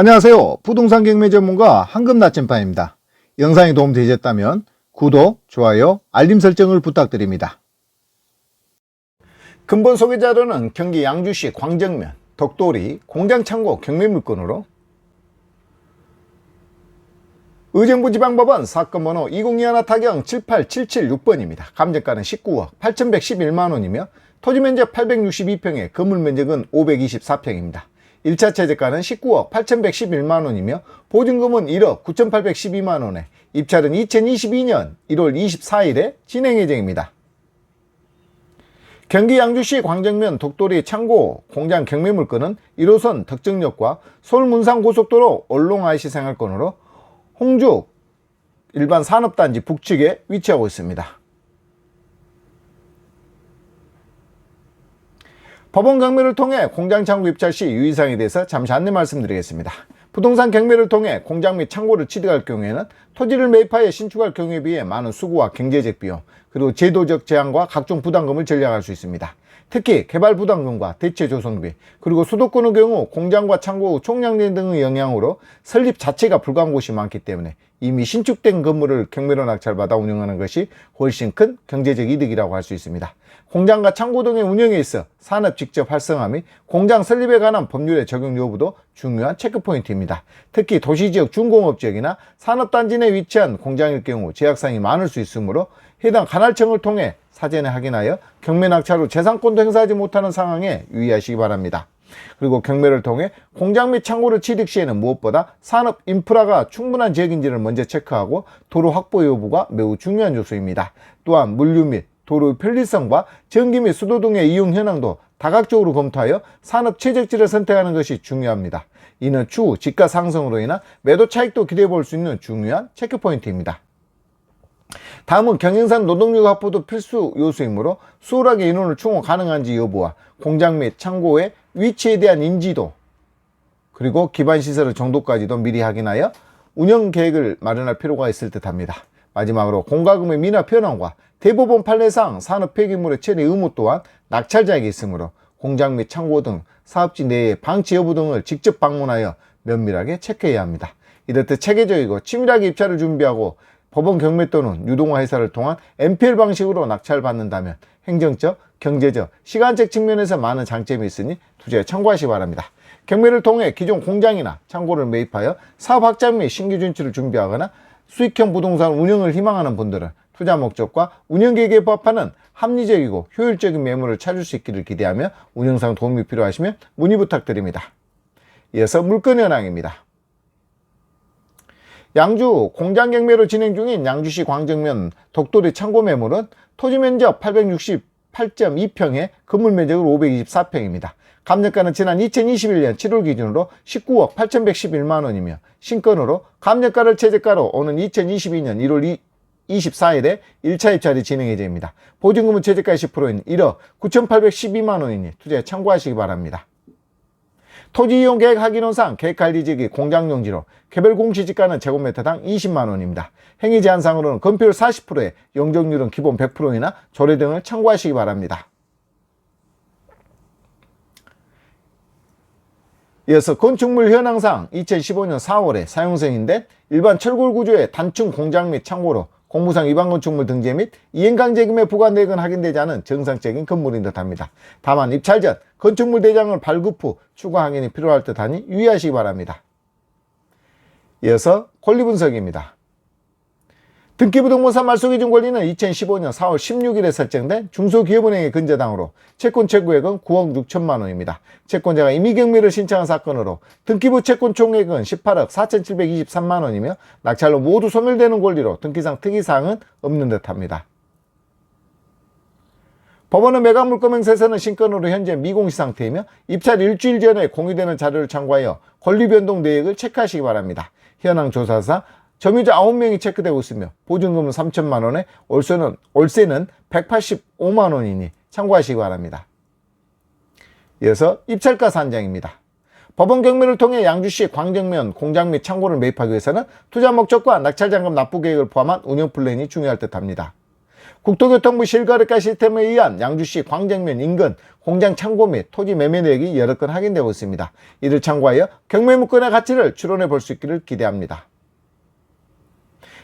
안녕하세요. 부동산 경매 전문가 황금 나침반입니다. 영상이 도움되셨다면 구독, 좋아요, 알림 설정을 부탁드립니다. 근본 소개 자료는 경기 양주시 광정면, 덕돌이, 공장창고 경매 물건으로 의정부 지방법원 사건 번호 2021 타경 78776번입니다. 감정가는 19억 8111만원이며 토지 면적 862평에 건물 면적은 524평입니다. 1차 최저가는 19억 8111만원이며 보증금은 1억 9812만원에 입찰은 2022년 1월 24일에 진행 예정입니다. 경기 양주시 광정면 독도리 창고 공장 경매 물건은 1호선 덕정역과 서울 문산 고속도로 얼롱 IC 생활권으로 홍주 일반 산업단지 북측에 위치하고 있습니다. 법원 경매를 통해 공장 창고 입찰 시 유의사항에 대해서 잠시 안내 말씀드리겠습니다. 부동산 경매를 통해 공장 및 창고를 취득할 경우에는 토지를 매입하여 신축할 경우에 비해 많은 수고와 경제적 비용, 그리고 제도적 제한과 각종 부담금을 전량할 수 있습니다. 특히 개발 부담금과 대체 조성비, 그리고 수도권의 경우 공장과 창고 총량제 등의 영향으로 설립 자체가 불가한 곳이 많기 때문에 이미 신축된 건물을 경매로 낙찰받아 운영하는 것이 훨씬 큰 경제적 이득이라고 할 수 있습니다. 공장과 창고 등의 운영에 있어 산업 직접 활성화 및 공장 설립에 관한 법률의 적용 여부도 중요한 체크포인트입니다. 특히 도시지역 중공업 지역이나 산업단지 내 위치한 공장일 경우 제약사항이 많을 수 있으므로 해당 관할청을 통해 사전에 확인하여 경매 낙찰 후 재산권도 행사하지 못하는 상황에 유의하시기 바랍니다. 그리고 경매를 통해 공장 및 창고를 취득 시에는 무엇보다 산업 인프라가 충분한 지역인지를 먼저 체크하고 도로 확보 여부가 매우 중요한 요소입니다. 또한 물류 및 도로의 편리성과 전기 및 수도 등의 이용 현황도 다각적으로 검토하여 산업 최적지를 선택하는 것이 중요합니다. 이는 추후 집가 상승으로 인한 매도 차익도 기대해 볼 수 있는 중요한 체크포인트입니다. 다음은 경영산 노동력 확보도 필수 요소이므로 수월하게 인원을 충원 가능한지 여부와 공장 및 창고의 위치에 대한 인지도 그리고 기반 시설의 정도까지도 미리 확인하여 운영 계획을 마련할 필요가 있을 듯 합니다. 마지막으로 공과금의 미납 현황과 대법원 판례상 산업 폐기물의 처리 의무 또한 낙찰자에게 있으므로 공장 및 창고 등 사업지 내의 방치 여부 등을 직접 방문하여 면밀하게 체크해야 합니다. 이렇듯 체계적이고 치밀하게 입찰을 준비하고 법원 경매 또는 유동화 회사를 통한 MPL 방식으로 낙찰 받는다면 행정적, 경제적, 시간적 측면에서 많은 장점이 있으니 투자에 참고하시기 바랍니다. 경매를 통해 기존 공장이나 창고를 매입하여 사업 확장 및 신규 진출을 준비하거나 수익형 부동산 운영을 희망하는 분들은 투자 목적과 운영 계획에 부합하는 합리적이고 효율적인 매물을 찾을 수 있기를 기대하며 운영상 도움이 필요하시면 문의 부탁드립니다. 이어서 물건 현황입니다. 양주 공장 경매로 진행 중인 양주시 광정면 독도리 창고 매물은 토지 면적 868.2평에 건물 면적은 524평입니다. 감정가는 지난 2021년 7월 기준으로 19억 8,111만 원이며 신건으로 감정가를 최저가로 오는 2022년 1월 24일에 1차 입찰이 진행 예정입니다. 보증금은 최저가 10%인 1억 9,812만 원이니 투자에 참고하시기 바랍니다. 토지 이용 계획 확인원상 계획관리 지역이 공장용지로 개별 공시지가는 제곱미터당 20만 원입니다. 행위 제한상으로는 건폐율 40%에 용적률은 기본 100%이나 조례 등을 참고하시기 바랍니다. 이어서 건축물 현황상 2015년 4월에 사용승인데 일반 철골 구조의 단층 공장 및 창고로 공무상 위반 건축물 등재 및 이행강제금에 부과 내역은 확인되지 않은 정상적인 건물인 듯합니다. 다만 입찰 전 건축물 대장을 발급 후 추가 확인이 필요할 듯하니 유의하시기 바랍니다. 이어서 권리 분석입니다. 등기부등본사 말소기준 권리는 2015년 4월 16일에 설정된 중소기업은행의 근저당으로 채권 최고액은 9억 6천만 원입니다. 채권자가 임의경매를 신청한 사건으로 등기부 채권 총액은 18억 4,723만 원이며 낙찰로 모두 소멸되는 권리로 등기상 특이사항은 없는 듯합니다. 법원은 매각 물건 명세서는 신건으로 현재 미공시 상태이며 입찰 일주일 전에 공유되는 자료를 참고하여 권리 변동 내역을 체크하시기 바랍니다. 현황 조사상 점유자 9명이 체크되고 있으며 보증금은 3천만 원에 월세는, 월세는 185만 원이니 참고하시기 바랍니다. 이어서 입찰가 산정입니다. 법원 경매를 통해 양주시 광정면 공장 및 창고를 매입하기 위해서는 투자 목적과 낙찰 잔금 납부 계획을 포함한 운영 플랜이 중요할 듯합니다. 국토교통부 실거래가 시스템에 의한 양주시 광정면 인근 공장 창고 및 토지 매매 내역이 여러 건 확인되고 있습니다. 이를 참고하여 경매 물건의 가치를 추론해 볼 수 있기를 기대합니다.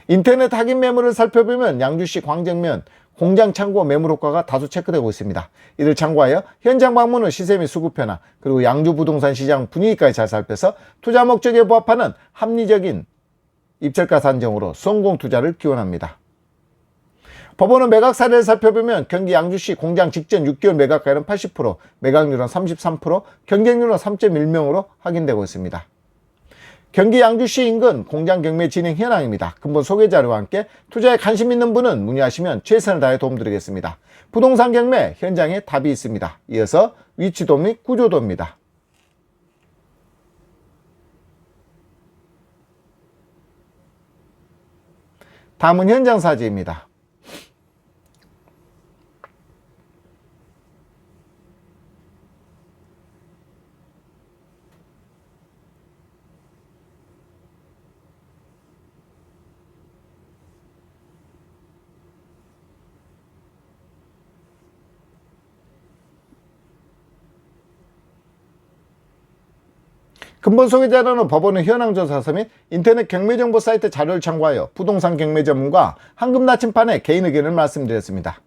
인터넷 확인 매물을 살펴보면 양주시 광정면 공장 창고 매물 효과가 다수 체크되고 있습니다. 이를 참고하여 현장 방문 후 시세 및 수급 변화 그리고 양주 부동산 시장 분위기까지 잘 살펴서 투자 목적에 부합하는 합리적인 입찰가 산정으로 성공 투자를 기원합니다. 법원은 매각 사례를 살펴보면 경기 양주시 공장 직전 6개월 매각가율은 80%, 매각률은 33%, 경쟁률은 3.1명으로 확인되고 있습니다. 경기 양주시 인근 공장 경매 진행 현황입니다. 근본 소개 자료와 함께 투자에 관심 있는 분은 문의하시면 최선을 다해 도움드리겠습니다. 부동산 경매 현장에 답이 있습니다. 이어서 위치도 및 구조도입니다. 다음은 현장 사진입니다. 근본 소개 자료는 법원의 현황조사서 및 인터넷 경매정보 사이트 자료를 참고하여 부동산 경매 전문가 황금 나침판의 개인 의견을 말씀드렸습니다.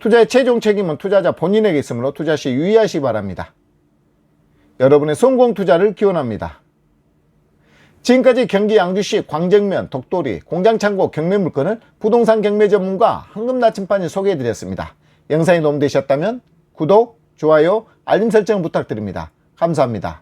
투자의 최종 책임은 투자자 본인에게 있으므로 투자 시 유의하시기 바랍니다. 여러분의 성공 투자를 기원합니다. 지금까지 경기 양주시 광정면 독도리 공장창고 경매 물건을 부동산 경매 전문가 황금 나침판이 소개해드렸습니다. 영상이 도움되셨다면 구독, 좋아요, 알림 설정 부탁드립니다. 감사합니다.